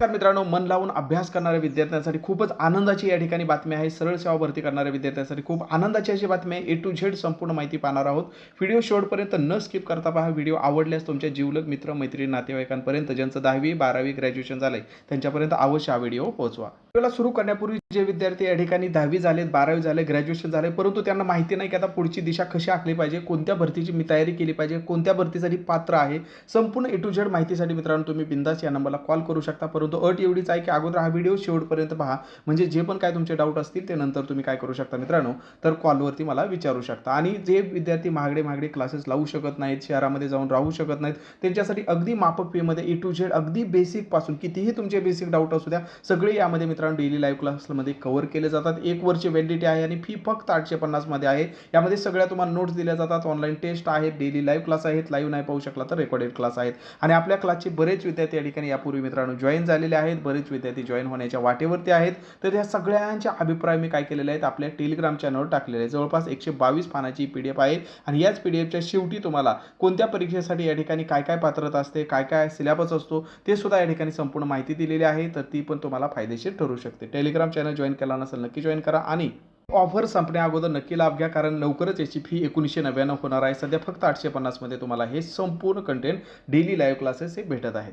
तर मित्रांनो मन लावून अभ्यास करणाऱ्या विद्यार्थ्यांसाठी खूपच आनंदाची या ठिकाणी बातमी आहे. सरळ सेवा भरती करणाऱ्या विद्यार्थ्यांसाठी खूप आनंदाची अशी बातमी आहे. ए टू झेड संपूर्ण माहिती पाहणार आहोत. व्हिडिओ शेवटपर्यंत न स्किप करता पहा. व्हिडिओ आवडल्यास तुमच्या जीवलग मित्र मैत्रिणी नातेवाईकांपर्यंत ज्यांचं दहावी बारावी ग्रॅज्युएशन झालंय त्यांच्यापर्यंत अवश्य हा व्हिडिओ पोहोचवा. व्हिडिओला सुरू करण्यापूर्वी जे विद्यार्थी या ठिकाणी दहावी झाले बारावी झाले ग्रॅज्युएशन झाले परंतु त्यांना माहिती नाही की आता पुढची दिशा कशी आखली पाहिजे कोणत्या भरतीची मी तयारी केली पाहिजे कोणत्या भरतीसाठी पात्र आहे संपूर्ण ए टू झेड माहितीसाठी मित्रांनो तुम्ही बिंदास या नंबरला कॉल करू शकता. परंतु अट एवढीच आहे की अगोदर हा व्हिडिओ शेवटपर्यंत पहा. म्हणजे जे पण काय तुमचे डाऊट असतील ते नंतर तुम्ही काय करू शकता मित्रांनो तर कॉलवरती मला विचारू शकता. आणि जे विद्यार्थी महागडे महागडे क्लासेस लावू शकत नाहीत शहरामध्ये जाऊन राहू शकत नाहीत त्यांच्यासाठी अगदी मापक फीमध्ये ए टू झेड अगदी बेसिकपासून कितीही तुमचे बेसिक डाऊट असू द्या सगळे यामध्ये मित्रांनो डेली लाईव्ह क्लासमध्ये कव्हर केले जातात. एक वर्ष व्हॅलिडिटी आहे आणि फी फक्त आठशे पन्नासमध्ये आहे. यामध्ये सगळ्या तुम्हाला नोट्स दिल्या जातात. ऑनलाईन टेस्ट आहेत डेली लाईव्ह क्लास आहेत लाईव्ह नाही पाहू शकला तर रेकॉर्डेड क्लास आहेत. आणि आपल्या क्लासचे बरेच विद्यार्थी या ठिकाणी यापूर्वी मित्रांनो जॉईन झालेले आहेत. बरेच विद्यार्थी जॉईन होण्याच्या वाटेवरती आहेत. तर या सगळ्यांचे अभिप्राय मी काय केलेले आहेत आपल्या टेलिग्राम चॅनलवर टाकलेले आहेत. जवळपास एकशे बावीस पानाची पी डी एफ आहे. आणि याच पी डी एफच्या शेवटी तुम्हाला कोणत्या परीक्षेसाठी या ठिकाणी काय काय पात्रता असते काय काय सिलेबस असतो ते सुद्धा या ठिकाणी संपूर्ण माहिती दिलेली आहे. तर ती पण तुम्हाला फायदेशीर ठरू शकते. टेलिग्राम चॅनल जॉईन केला नसेल नक्की जॉईन करा आणि ऑफर संपण्या अगोदर नक्की लाभ घ्या कारण लवकरच याची फी एकोणीसशे नव्याण्णव होणार आहे. सध्या फक्त आठशे पन्नासमध्ये तुम्हाला हे संपूर्ण कंटेंट डेली लाईव्ह क्लासेस हे भेटत आहेत.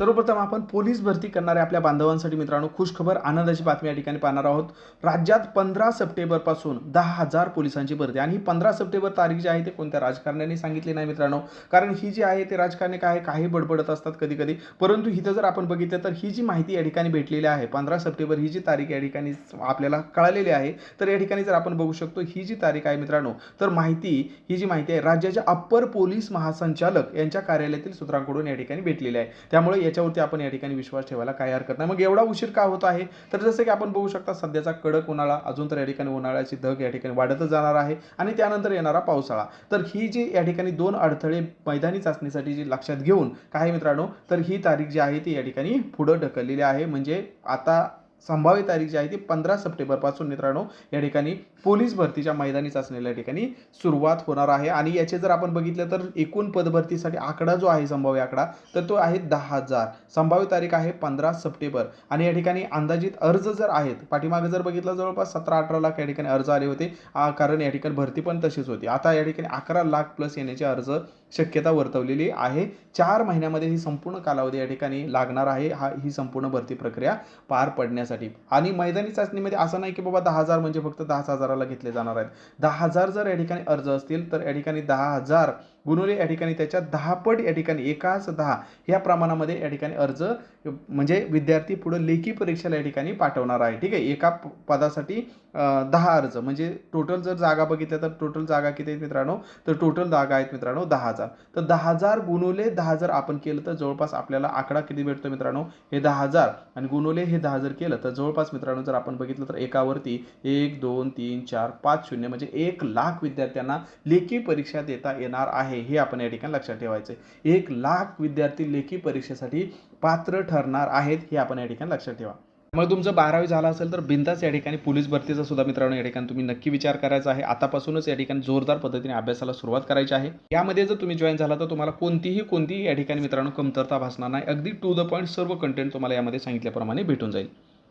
सर्वप्रथम आपण पोलीस भरती करणाऱ्या आपल्या बांधवांसाठी मित्रांनो खुशखबर आनंदाची बातमी या ठिकाणी पाहणार आहोत. राज्यात पंधरा सप्टेंबरपासून दहा हजार पोलिसांची भरती. आणि ही पंधरा सप्टेंबर तारीख जी आहे ते कोणत्या राजकारण्याने सांगितली नाही मित्रांनो? कारण ही जी आहे ते राजकारणी काय काही बडबडत असतात कधी कधी परंतु इथं जर आपण बघितलं तर ही जी माहिती या ठिकाणी भेटलेली आहे पंधरा सप्टेंबर ही जी तारीख या ठिकाणी आपल्याला कळालेली आहे तर या ठिकाणी जर आपण बघू शकतो ही जी तारीख आहे मित्रांनो तर माहिती ही जी माहिती आहे राज्याच्या अप्पर पोलीस महासंचालक यांच्या कार्यालयातील सूत्रांकडून या ठिकाणी भेटलेली आहे. त्यामुळे याच्यावरती आपण या ठिकाणी विश्वास ठेवायला काही हरकत नाही. मग एवढा उशीर का होत आहे? तर जसं की आपण बघू शकता सध्याचा कडक उन्हाळा अजून तर या ठिकाणी उन्हाळ्याची धग या ठिकाणी वाढतच जाणार आहे आणि त्यानंतर येणारा पावसाळा. तर ही जी या ठिकाणी दोन अडथळे मैदानी चाचणीसाठी जी लक्षात घेऊन काय मित्रांनो तर ही तारीख जी आहे ती या ठिकाणी पुढं ढकललेली आहे. म्हणजे आता संभाव्य तारीख जी आहे ती पंधरा सप्टेंबरपासून मित्रांनो या ठिकाणी पोलीस भरतीच्या मैदानी चाचणीला या ठिकाणी सुरुवात होणार आहे. आणि याचे जर आपण बघितलं तर एकूण पदभरतीसाठी आकडा जो आहे संभाव्य आकडा तर तो आहे दहा हजार. संभाव्य तारीख आहे पंधरा सप्टेंबर. आणि या ठिकाणी अंदाजित अर्ज जर आहेत पाठीमागे जर बघितलं जवळपास सतरा अठरा लाख या ठिकाणी अर्ज आले होते. कारण या ठिकाणी भरती पण तशीच होती. आता या ठिकाणी अकरा लाख प्लस येण्याचे अर्ज शक्यता वर्तवलेली आहे. चार महिन्यामध्ये ही संपूर्ण कालावधी या ठिकाणी लागणार आहे. हा ही संपूर्ण भरती प्रक्रिया पार घेण्यासाठी आणि मैदानी चाचणीमध्ये असं नाही की बाबा दहा हजार म्हणजे फक्त दहाच हजाराला घेतले जाणार आहेत. दहा हजार जर या ठिकाणी अर्ज असतील तर या ठिकाणी दहा हजार गुणवले या ठिकाणी त्याच्या दहापट या ठिकाणी एकाच दहा ह्या प्रमाणामध्ये या ठिकाणी अर्ज म्हणजे विद्यार्थी पुढं लेखी परीक्षेला या ठिकाणी पाठवणार आहे. ठीक आहे? एका पदासाठी दहा अर्ज. म्हणजे टोटल जर जागा बघितल्या तर टोटल जागा किती आहेत मित्रांनो? तर टोटल जागा आहेत मित्रांनो दहा हजार. तर दहा हजार गुणवले दहा हजार आपण केलं तर जवळपास आपल्याला आकडा किती भेटतो मित्रांनो? हे दहा हजार. आणि गुणवले हे दहा जर केलं तर जवळपास मित्रांनो जर आपण बघितलं तर एकावरती एक दोन तीन चार पाच शून्य म्हणजे एक लाख विद्यार्थ्यांना लेखी परीक्षा देता येणार आहे. हे आपण या ठिकाणी लक्षात ठेवायचं आहे. एक लाख विद्यार्थी लेखी परीक्षेसाठी पात्र ठरणार आहेत हे आपण या ठिकाणी लक्षात ठेवा. मग तुमचं बारावी झालं असेल तर बिंदास या ठिकाणी पोलीस भरतीचा सुद्धा मित्रांनो या ठिकाणी तुम्ही नक्की विचार करायचा आहे. आतापासूनच या ठिकाणी जोरदार पद्धतीने अभ्यासाला सुरुवात करायची आहे. यामध्ये जर तुम्ही जॉईन झाला तर तुम्हाला कोणतीही कोणतीही या ठिकाणी मित्रांनो कमतरता भासणार नाही. अगदी टू द पॉईंट सर्व कंटेंट तुम्हाला यामध्ये सांगितल्याप्रमाणे भेटून जाईल.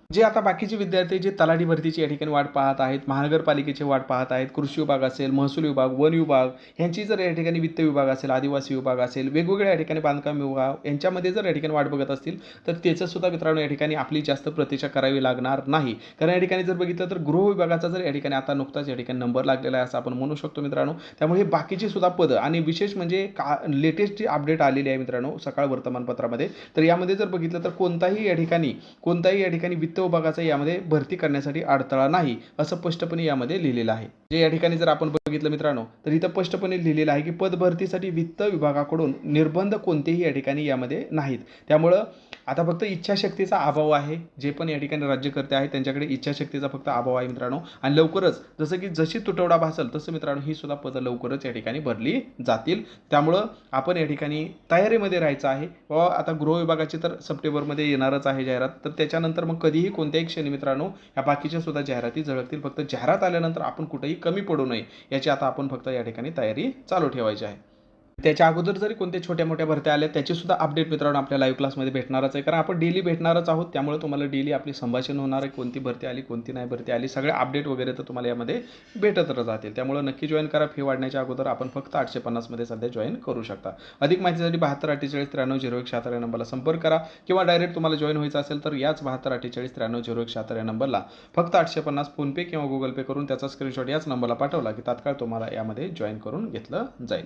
जे आता बाकीचे विद्यार्थी जे तलाठी भरतीची या ठिकाणी वाट पाहत आहेत महानगरपालिकेची वाट पाहत आहेत कृषी विभाग असेल महसूल विभाग वन विभाग यांची जर या ठिकाणी वित्त विभाग असेल आदिवासी विभाग असेल वेगवेगळ्या या ठिकाणी बांधकाम विभाग यांच्यामध्ये जर या ठिकाणी वाट बघत असतील तर त्याचं सुद्धा मित्रांनो या ठिकाणी आपली जास्त प्रतीक्षा करावी लागणार नाही. कारण या ठिकाणी जर बघितलं तर गृह विभागाचा जर या ठिकाणी आता नुकताच या ठिकाणी नंबर लागलेला आहे असं आपण म्हणू शकतो मित्रांनो. त्यामुळे हे बाकीची सुद्धा पदं आणि विशेष म्हणजे का लेटेस्ट जी अपडेट आलेली आहे मित्रांनो सकाळ वर्तमानपत्रामध्ये तर यामध्ये जर बघितलं तर कोणताही या ठिकाणी कोणताही या ठिकाणी वित्त विभागाचा यामध्ये भरती करण्यासाठी अडथळा नाही असं स्पष्टपणे यामध्ये लिहिलेलं आहे. जे या ठिकाणी जर आपण बघितलं मित्रांनो तर इथं स्पष्टपणे लिहिलेलं आहे की पदभरतीसाठी वित्त विभागाकडून निर्बंध कोणतेही या ठिकाणी यामध्ये नाहीत. त्यामुळं आता फक्त इच्छाशक्तीचा अभाव आहे जे पण या ठिकाणी राज्यकर्ते आहेत त्यांच्याकडे इच्छाशक्तीचा फक्त अभाव आहे मित्रांनो. आणि लवकरच जसं की जशी तुटवडा भासेल तसं मित्रांनो ही सुद्धा पदं लवकरच या ठिकाणी भरली जातील. त्यामुळं आपण या ठिकाणी तयारीमध्ये राहायचं आहे. व आता गृह विभागाची तर सप्टेंबरमध्ये येणारच आहे जाहिरात तर त्याच्यानंतर मग कधीही कोणत्याही क्षणी मित्रांनो या बाकीच्या सुद्धा जाहिराती झळकतील. फक्त जाहिरात आल्यानंतर आपण कुठेही कमी पडू नये याची आता आपण फक्त या ठिकाणी तयारी चालू ठेवायची आहे. त्याच्या अगोदर जरी कोणत्या छोट्या मोठ्या भरत्या आल्या त्याची सुद्धा अपडेट मित्रांनो आपल्या लाईव्ह क्लासमध्ये भेटणारच आहे. कारण आपण डेली भेटणारच आहोत त्यामुळे तुम्हाला डेली आपली संभाषण होणार आहे. कोणती भरती आली कोणती नाही भरती आली सगळे अपडेट वगैरे तर तुम्हाला यामध्ये भेटत राहतील. त्यामुळे नक्की जॉईन करा. फी वाढण्याच्या अगोदर आपण फक्त आठशे पन्नासमध्ये सध्या जॉईन करू शकता. अधिक माहितीसाठी बहात्तर अठ्ठेचाळीस त्र्याण्णव झिरो एक शहात्तर या नंबरला संपर्क करा. किंवा डायरेक्ट तुम्हाला जॉईन व्हायचं असेल तर याच बहात्तर अठ्ठेचाळीस त्र्याण्णव झिरो एक शहात्तर या नंबरला फक्त आठशे पन्नास फोनपे किंवा गुगल पे करून त्याचा स्क्रीनशॉट याच नंबरला पाठवला की तात्काळ तुम्हाला यामध्ये जॉईन करून घेतलं जाईल.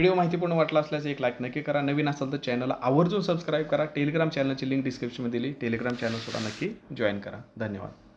व्हिडिओ माहितीपूर्ण वाटला असल्यास एक लाईक नक्की करा. नवीन असाल तर चॅनलला आवर्जून सबस्क्राईब करा. टेलिग्राम चॅनलची लिंक डिस्क्रिप्शनमध्ये दिली. टेलिग्राम चॅनलसुद्धा नक्की जॉईन करा. धन्यवाद.